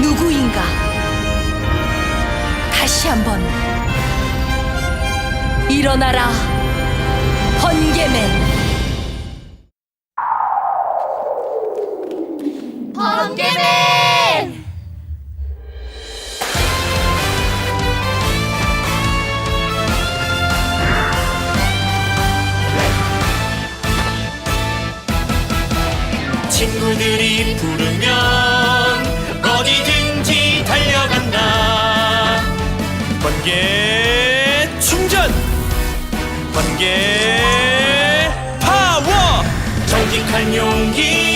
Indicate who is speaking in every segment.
Speaker 1: 누구인가? 다시 한번 일어나라, 번개맨. 번개.
Speaker 2: 파워! 정직한 용기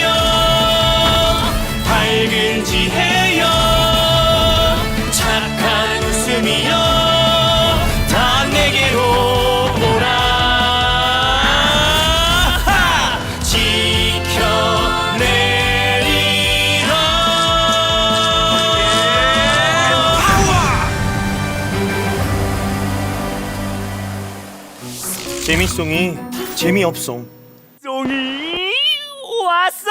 Speaker 2: 송이 재미없송. 송이 왔어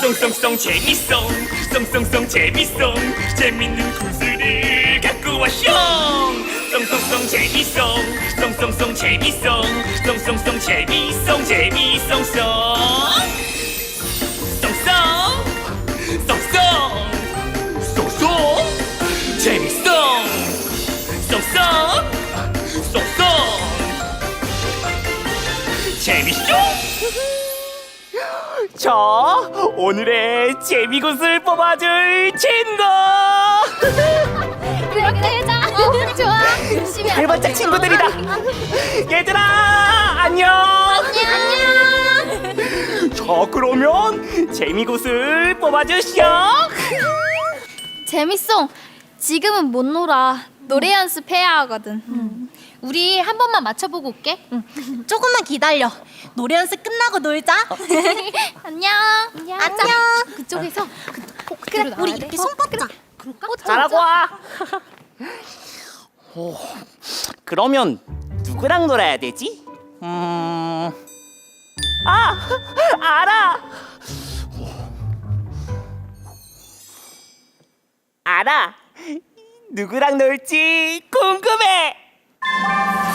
Speaker 2: 송송송 재밌송. 송송송 재밌송. 재밌는 구슬을 갖고 왔쇼! 송송송 재밌송. 송송송 재밌송. 송송송 재밌송 재밌송 송 송송 재밌죠? 자 오늘의 재미굿을 뽑아줄 친구
Speaker 3: 그렇게 해자. 어, 좋아. 열심히
Speaker 2: 잘 봤자 친구들이다 얘들아 안녕
Speaker 3: 안녕.
Speaker 2: 자 그러면 재미굿을 뽑아주시오
Speaker 3: 재밌어. 지금은 못 놀아. 노래 연습해야 하거든. 우리 한 번만 맞춰보고 올게.
Speaker 4: 조금만 기다려. 노래 연습 끝나고 놀자.
Speaker 3: 안녕. 안녕. 그쪽에서 그, 어,
Speaker 4: 그래,
Speaker 3: 그대로
Speaker 4: 우리. 이렇게 손 뻗자.
Speaker 3: 그럴까?
Speaker 2: 잘하고 와 오, 그러면 누구랑 놀아야 되지? 음... 아! 알아! 알아! 누구랑 놀지 궁금해!
Speaker 5: Thank
Speaker 2: you.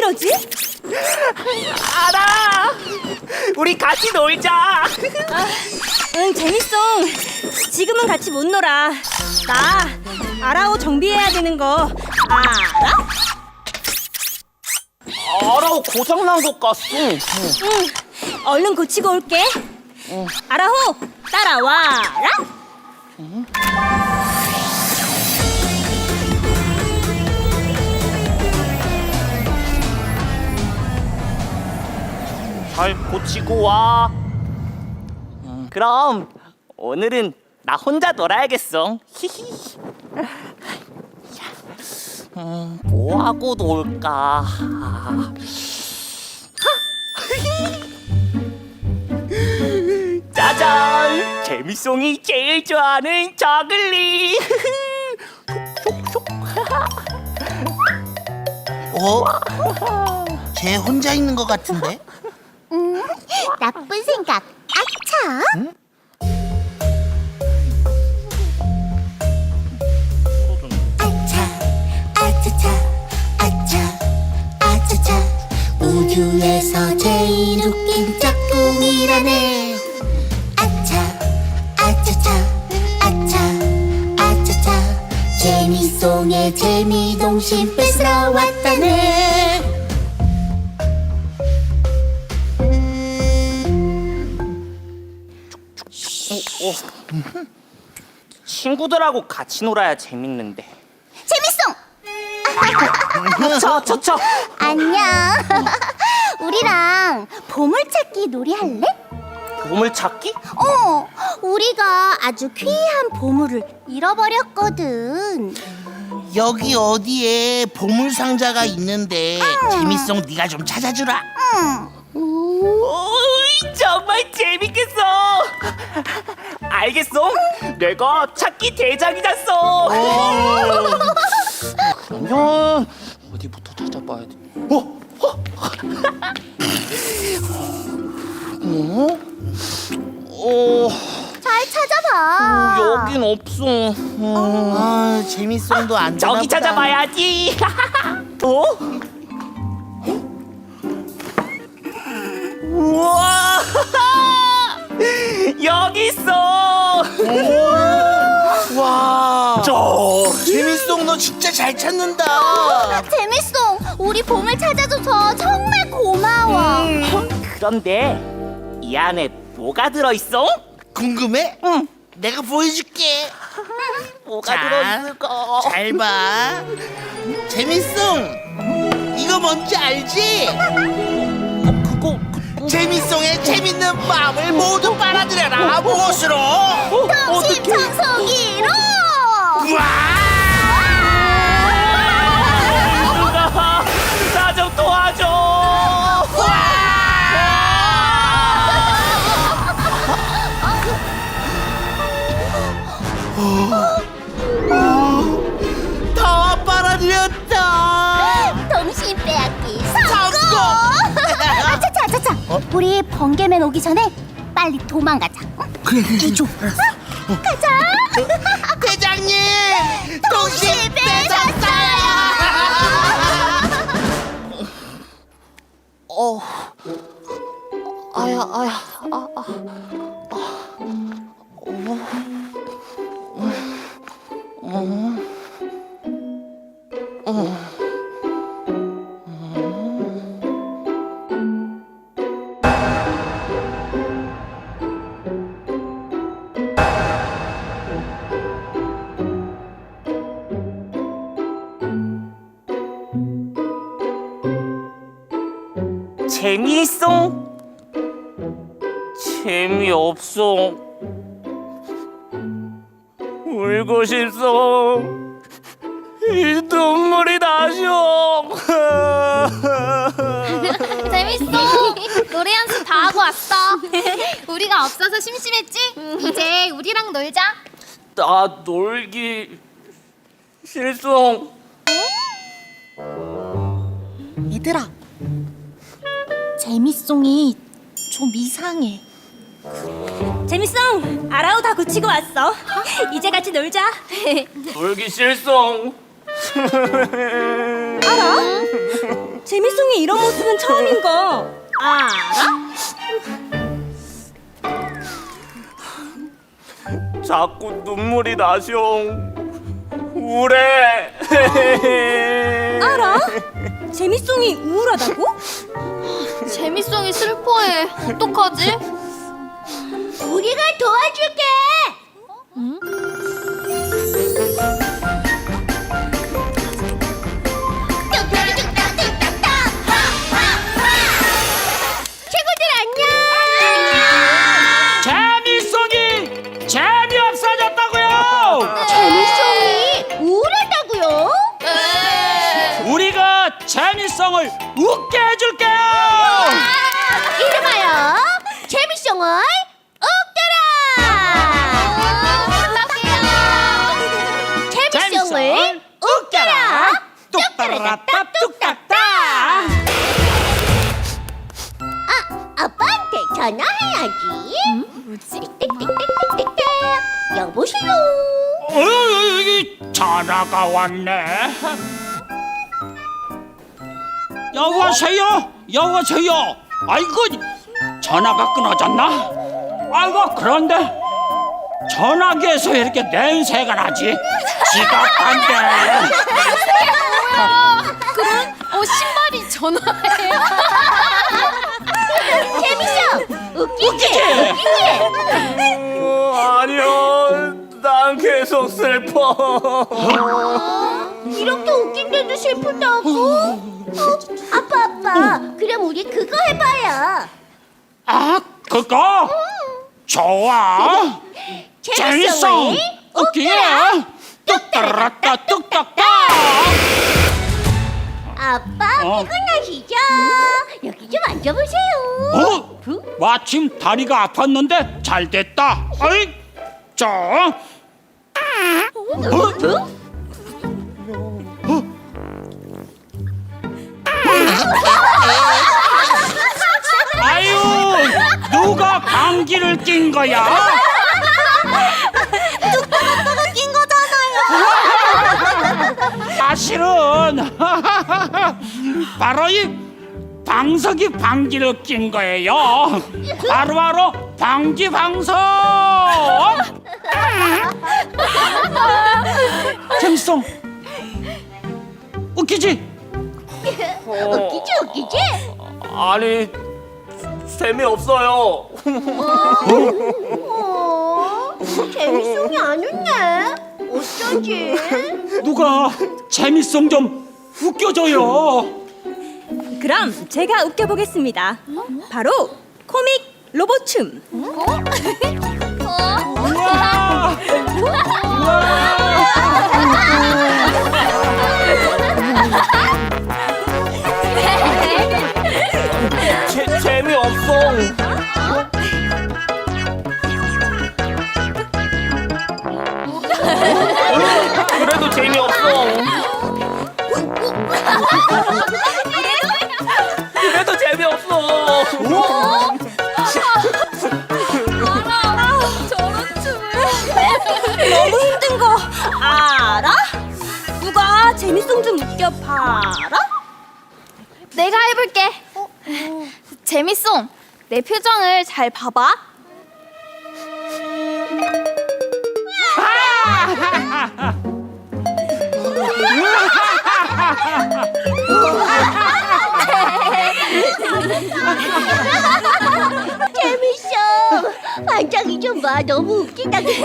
Speaker 4: 이러지?
Speaker 2: 알아! 우리 같이 놀자!
Speaker 4: 응, 재밌어. 지금은 같이 못 놀아. 나 알아오 정비해야 되는 거 알아?
Speaker 2: 알아, 고장난 것 같소.
Speaker 4: 응. 얼른 고치고 올게. 알아호, 따라와라.
Speaker 2: 잘 고치고 와. 음, 그럼 오늘은 나 혼자 놀아야겠어. 히히. 음, 뭐 하고 놀까? 하! 짜잔! 재미송이 제일 좋아하는 저글리.
Speaker 6: 어? 쟤 혼자 있는 것 같은데?
Speaker 3: 나쁜 생각. 아차.
Speaker 7: 아차 우주에서 제일 웃긴 짝꿍이라네 아차 아차차 아차 아차차 재미송의 재미동심 뺏으러 왔다네
Speaker 2: 친구들하고 같이 놀아야 재밌는데.
Speaker 7: 재밌어
Speaker 2: 저, 저, 저.
Speaker 7: 안녕. 우리랑 보물찾기 놀이 할래?
Speaker 2: 보물 찾기?
Speaker 7: 어, 우리가 아주 귀한 보물을 잃어버렸거든.
Speaker 6: 여기 어디에 보물 상자가 있는데 재밌어 네가 좀 찾아주라
Speaker 2: 오 이, 정말 재밌겠어. 알겠어. 내가 찾기 대장이잖어. 그러면 어디부터 찾아봐야 돼? 어? 어? 어? 어?
Speaker 7: 잘 찾아봐.
Speaker 2: 여긴 없어. 어.
Speaker 6: 아 재밌어도 안
Speaker 2: 저기
Speaker 6: 되나 보다.
Speaker 2: 찾아봐야지. 어? 우와! 여기 있어.
Speaker 6: 와
Speaker 2: 저
Speaker 6: 재밌어 너 진짜 잘 찾는다
Speaker 7: 재밌어. 우리 보물 찾아줘서 정말 고마워.
Speaker 2: 그런데 이 안에 뭐가 들어 있어?
Speaker 6: 궁금해? 응 내가 보여줄게
Speaker 2: 뭐가
Speaker 6: 자,
Speaker 2: 들어 있을까?
Speaker 6: 잘 봐 재밌어 이거 뭔지 알지? 재밌송의 재밌는 마음을 모두 빨아들여라 무엇으로?
Speaker 7: 정신 청소기로.
Speaker 2: 누가 나좀 도와줘.
Speaker 6: 다
Speaker 7: 아차차. 우리 번개맨 오기 전에 빨리 도망가자. 그래 그래. 이쪽. 가자.
Speaker 6: 대장님 동심 뺏었어요
Speaker 1: 아야 아야 아, 아.
Speaker 3: 재밌어. 노래 연습 다 하고 왔어. 우리가 없어서 심심했지? 이제 우리랑 놀자.
Speaker 2: 나 놀기 싫어.
Speaker 4: 얘들아, 재밌송이 좀 이상해.
Speaker 5: 재밌어 아라우 다 고치고 왔어 이제 같이 놀자
Speaker 2: 놀기 싫어.
Speaker 5: 재밌송이 이런 모습은 처음인 거 알아?
Speaker 2: 자꾸 눈물이 나셔. 우울해.
Speaker 5: 알아? 재밌송이 우울하다고?
Speaker 3: 재밌송이 슬퍼해. 어떡하지?
Speaker 2: 전화가 왔네.
Speaker 8: 여보세요? 여보세요? 아이고 전화가 끊어졌나? 아이고 그런데 전화기에서 이렇게 냄새가 나지? 지각한데
Speaker 3: 어 신발이 전화해요.
Speaker 7: 재밌어. 웃기지?
Speaker 2: 어, 아니요, 난 계속 슬퍼.
Speaker 7: 이렇게 웃긴데도 슬프다고? 어, 아빠 아빠 그럼 우리 그거 해봐요
Speaker 8: 아 그거 좋아 재밌어
Speaker 7: 왜?
Speaker 8: 웃기게 뚝따라따 뚝딱딱
Speaker 7: 아빠
Speaker 8: 어.
Speaker 7: 피곤하시죠? 여기 좀 앉아보세요
Speaker 8: 어? 마침 다리가 아팠는데 잘 됐다 어이 자 어? 아유 누가 방귀를 낀 거야?
Speaker 7: 낀 거잖아요
Speaker 8: 사실은 바로 이 방석이 방귀를 낀 거예요. 바로바로 방귀 방석. 재밌어. 웃기지?
Speaker 7: 웃기지 웃기지?
Speaker 2: 아니 재미 없어요
Speaker 7: 어, 재밌음이 안 웃네 어쩐지
Speaker 8: 누가 재밌어 좀 웃겨줘요.
Speaker 9: 그럼 제가 웃겨보겠습니다. 바로 코믹 로봇춤.
Speaker 8: 우와.
Speaker 2: 재, 재미없어. 그래도 재미없어. 그래도 재미없어
Speaker 9: 재밌송 좀 웃겨봐라?
Speaker 3: 내가 해볼게. 재밌어. 내 표정을 잘 봐봐.
Speaker 7: 재밌어 반장이 좀 봐 너무 웃기다 그치?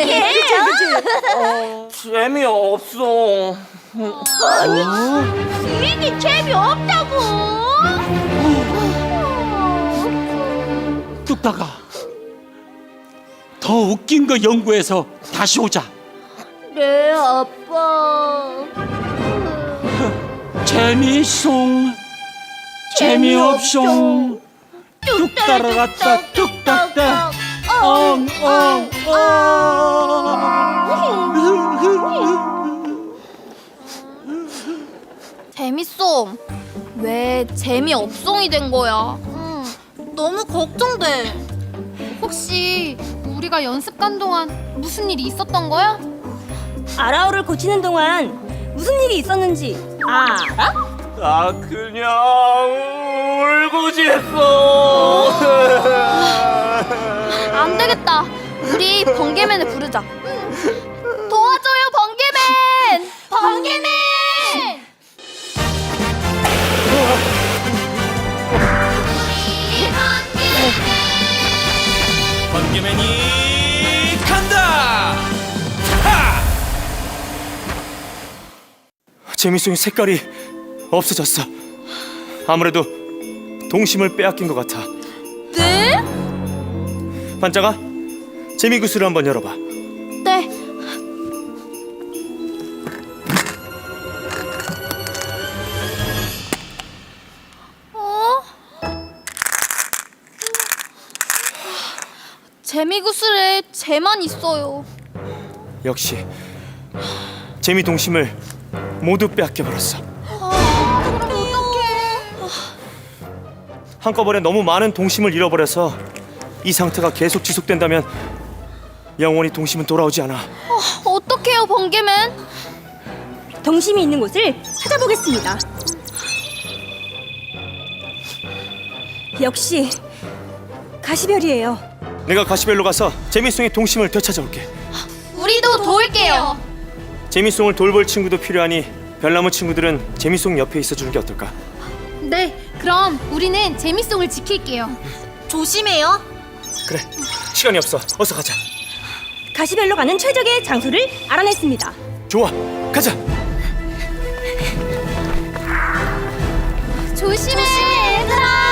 Speaker 2: 재미없어
Speaker 7: 이게 재미없다고
Speaker 8: 뚝딱아. 더 웃긴 거 연구해서 다시 오자.
Speaker 7: 네 아빠
Speaker 8: 재미송 재미없송 뚝 따라라따 뚝딱딱
Speaker 3: 왜 재미없송이 된 거야?
Speaker 4: 너무 걱정돼.
Speaker 3: 혹시 우리가 연습간 동안 무슨 일이 있었던 거야?
Speaker 9: 아라오를 고치는 동안 무슨 일이 있었는지 알아?
Speaker 2: 나 그냥 울고 싶어
Speaker 3: 안 되겠다. 우리 번개맨을 부르자. 도와줘요, 번개맨! 번개맨!
Speaker 10: 번개맨이 간다! 하!
Speaker 11: 재미송이 색깔이 없어졌어. 아무래도 동심을 빼앗긴 것 같아.
Speaker 3: 네?
Speaker 11: 반짝아, 재미구슬을 한번 열어봐.
Speaker 3: 재만 있어요.
Speaker 11: 역시 재미 동심을 모두 빼앗겨 버렸어.
Speaker 3: 그럼 어떡해?
Speaker 11: 한꺼번에 너무 많은 동심을 잃어버려서 이 상태가 계속 지속된다면 영원히 동심은 돌아오지 않아.
Speaker 3: 어떡해요, 번개맨?
Speaker 9: 동심이 있는 곳을 찾아보겠습니다. 역시 가시별이에요.
Speaker 11: 내가 가시벨로 가서 재미송의 동심을 되찾아올게.
Speaker 3: 우리도 도울게요.
Speaker 11: 재미송을 돌볼 친구도 필요하니 별나무 친구들은 재미송 옆에 있어주는 게 어떨까?
Speaker 3: 네, 그럼 우리는 재미송을 지킬게요.
Speaker 4: 조심해요.
Speaker 11: 그래, 시간이 없어. 어서 가자.
Speaker 9: 가시벨로 가는 최적의 장소를 알아냈습니다.
Speaker 11: 좋아, 가자.
Speaker 3: 조심해, 얘들아.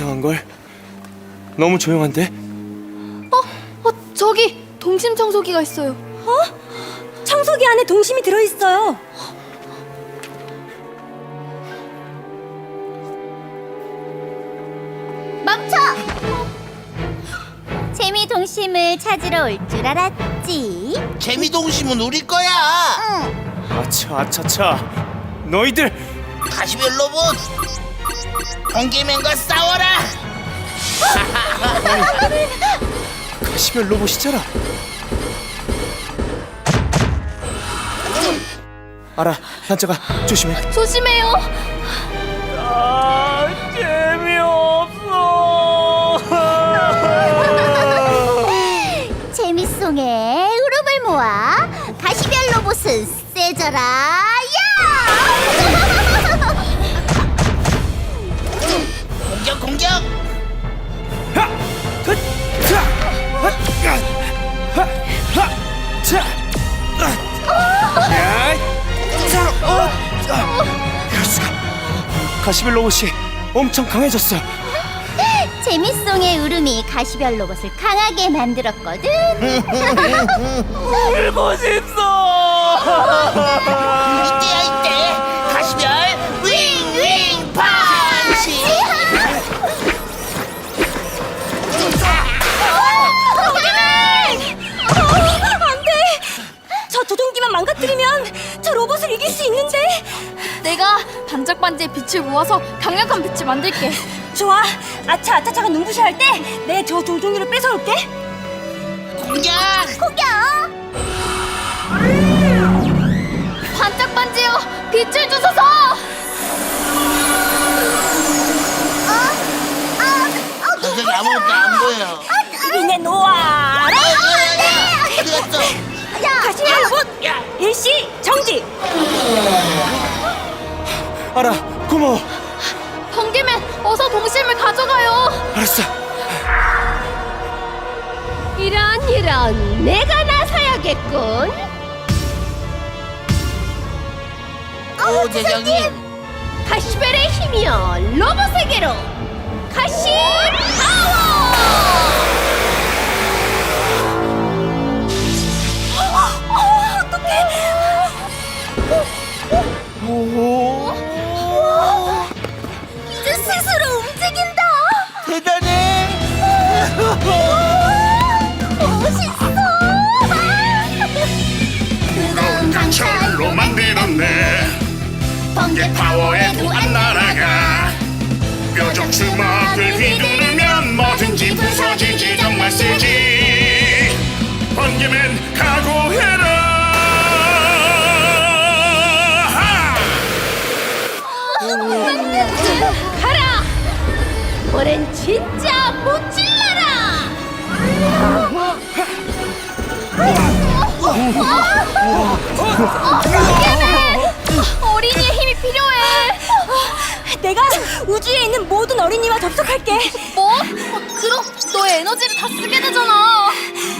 Speaker 11: 이상한 걸. 너무 조용한데?
Speaker 3: 어, 저기 동심 청소기가 있어요.
Speaker 9: 청소기 안에 동심이 들어있어요.
Speaker 7: 멈춰! 재미 동심을 찾으러 올 줄 알았지.
Speaker 6: 재미동심은 우리 거야.
Speaker 11: 아차 아차차. 너희들
Speaker 6: 가시벨 로봇 번개맨과 싸워라.
Speaker 11: 가시별 로봇이잖아. 알아, 한자가 조심해.
Speaker 3: 조심해요.
Speaker 2: 아 재미없어
Speaker 7: 재미송의 흐름을 모아 가시별 로봇은 세져라
Speaker 11: 가시별 로봇이 엄청 강해졌어.
Speaker 7: 재미송의 울음이 가시별 로봇을 강하게 만들었거든.
Speaker 2: 울고 싶어
Speaker 6: 이때야 이때 가시별 윙윙 펀치.
Speaker 9: 저 조종기만 망가뜨리면 저 로봇을 이길 수 있는데.
Speaker 3: 내가 반짝반지의 빛을 모아서 강력한 빛을 만들게.
Speaker 9: 좋아. 아차 아차차가 눈부셔 할 때 내 저 조종기를 뺏어올게.
Speaker 6: 공격.
Speaker 7: 공격!
Speaker 3: 반짝반지요, 빛을 주소서.
Speaker 6: 저기 아무것도 안 보여.
Speaker 9: 이내 놓아라.
Speaker 6: 어디 갔어?
Speaker 9: 가시별 로봇 일시 정지.
Speaker 11: 알아, 고마워.
Speaker 3: 번개맨, 어서 동심을 가져가요.
Speaker 11: 알았어.
Speaker 1: 이런 이런 내가 나서야겠군.
Speaker 6: 오 대장님.
Speaker 1: 가시벨의 힘이여 로봇에게로 가시 파워!
Speaker 6: 대단해.
Speaker 7: 강철로
Speaker 10: 만들었네
Speaker 7: 번개
Speaker 10: 파워에도 안 날아가 뾰족 주먹을 휘두르면 뭐든지 부서지지 정말 세지 번개맨 각오해라 하!
Speaker 1: 가라! 올해는 진짜 무찔러라!
Speaker 3: 어린이의 힘이 필요해.
Speaker 9: 내가 우주에 있는 모든 어린이와 접속할게.
Speaker 3: 뭐? 어, 그럼 너의 에너지를 다 쓰게 되잖아.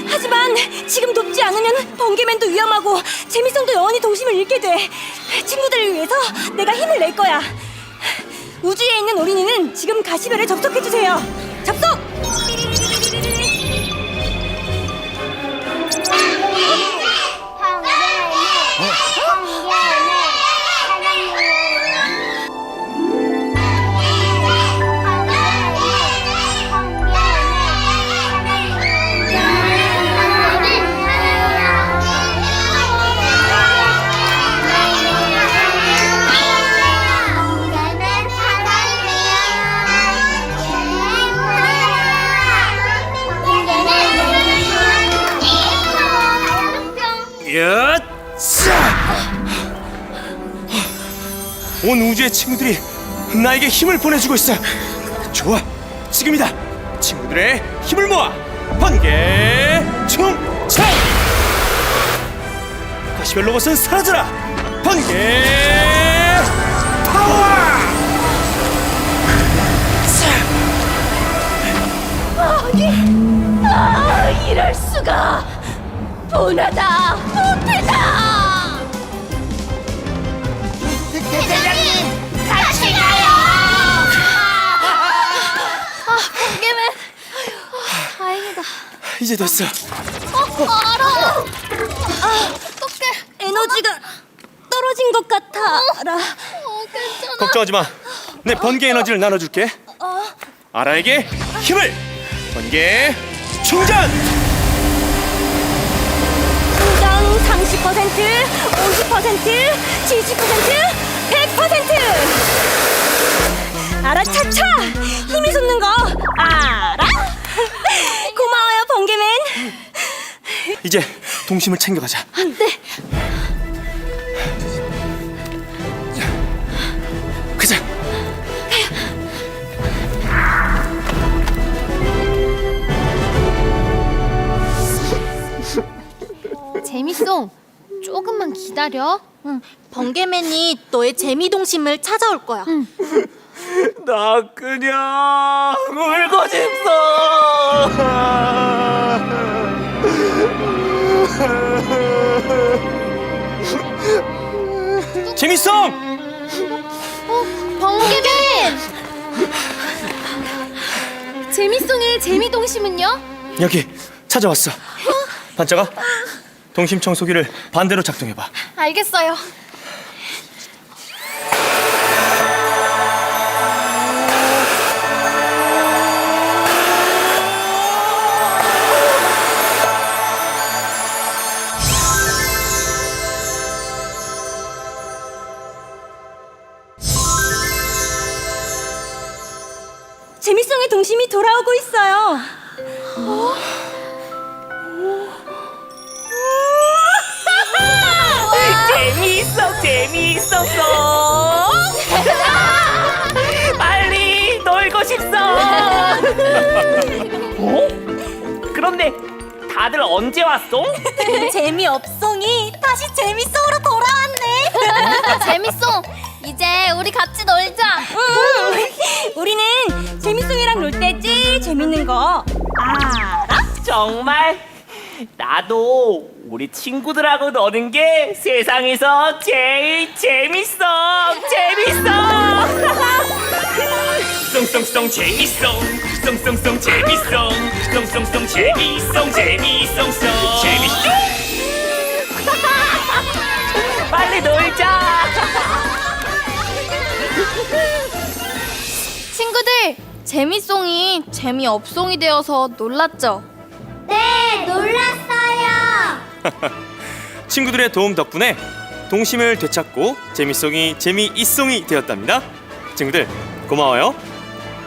Speaker 9: 하지만 지금 돕지 않으면 번개맨도 위험하고 재미성도 영원히 동심을 잃게 돼. 친구들을 위해서 내가 힘을 낼 거야. 우주에 있는 어린이는 지금 가시별에 접속해 주세요.
Speaker 11: 온 우주의 친구들이 나에게 힘을 보내주고 있어. 좋아, 지금이다. 친구들의 힘을 모아 번개 충창. 다시 별로것은 사라져라. 번개 파워.
Speaker 1: 아니, 아, 이럴 수가. 분하다, 부패다.
Speaker 7: 대장님 같이 가요.
Speaker 3: 아, 번개맨. 아, 다행이다.
Speaker 11: 이제 됐어.
Speaker 3: 어, 알아. 아, 어떡해.
Speaker 9: 에너지가 떨어진 것 같아. 알아.
Speaker 3: 어, 괜찮아.
Speaker 11: 걱정하지 마. 내 번개 에너지를 나눠줄게. 아라에게 힘을. 번개 충전.
Speaker 9: 충전 30%, 50%, 70%, 100%. 알아 차차 힘이 솟는 거 알아? 고마워요 번개맨.
Speaker 11: 이제 동심을 챙겨가자.
Speaker 3: 네.
Speaker 11: 가자.
Speaker 3: 재밌어. 조금만 기다려.
Speaker 4: 응, 번개맨이 너의 재미동심을 찾아올 거야.
Speaker 2: 나 그냥 울고 싶어.
Speaker 11: 재밌어.
Speaker 3: 번개맨! 재미송의 재미동심은요?
Speaker 11: 여기 찾아왔어. 반짝아. 동심 청소기를 반대로 작동해봐.
Speaker 3: 알겠어요.
Speaker 9: 돌아오고 있어요.
Speaker 2: 재미있어, 재미있었어. 빨리 놀고 싶어. 어? 그런데 다들 언제 왔어?
Speaker 4: 재미없송이 다시 재밌송으로 돌아왔네.
Speaker 3: 재밌어. 이제 우리 같이 놀자.
Speaker 9: 음, 우리는 재미송이랑 놀 때 제일 재밌는 거 알아?
Speaker 2: 정말? 나도 우리 친구들하고 노는 게 세상에서 제일 재밌어. 재밌어. 쏭쏭쏭 재밌어. 쏭쏭쏭 재밌어. 쏭쏭쏭 재밌어. 재밌어. 재밌어. 빨리 놀자
Speaker 3: 친구들, 재미송이 재미없송이 되어서 놀랐죠?
Speaker 7: 네, 놀랐어요.
Speaker 11: 친구들의 도움 덕분에 동심을 되찾고 재미송이 재미있송이 되었답니다. 친구들 고마워요.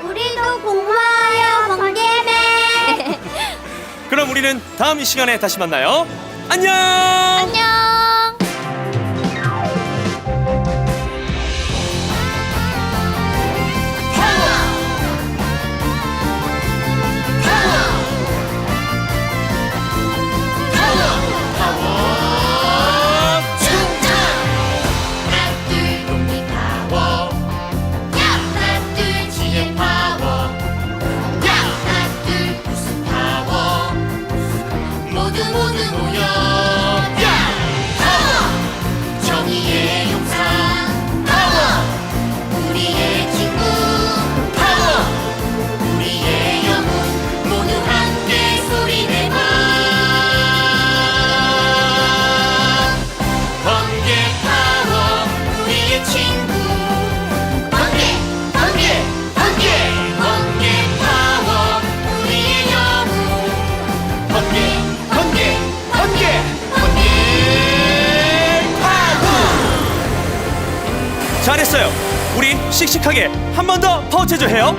Speaker 7: 우리도 고마워요, 번개맨.
Speaker 11: 그럼 우리는 다음 이 시간에 다시 만나요. 안녕.
Speaker 3: 안녕.
Speaker 11: 씩씩하게 한 번 더 파워체조 해요.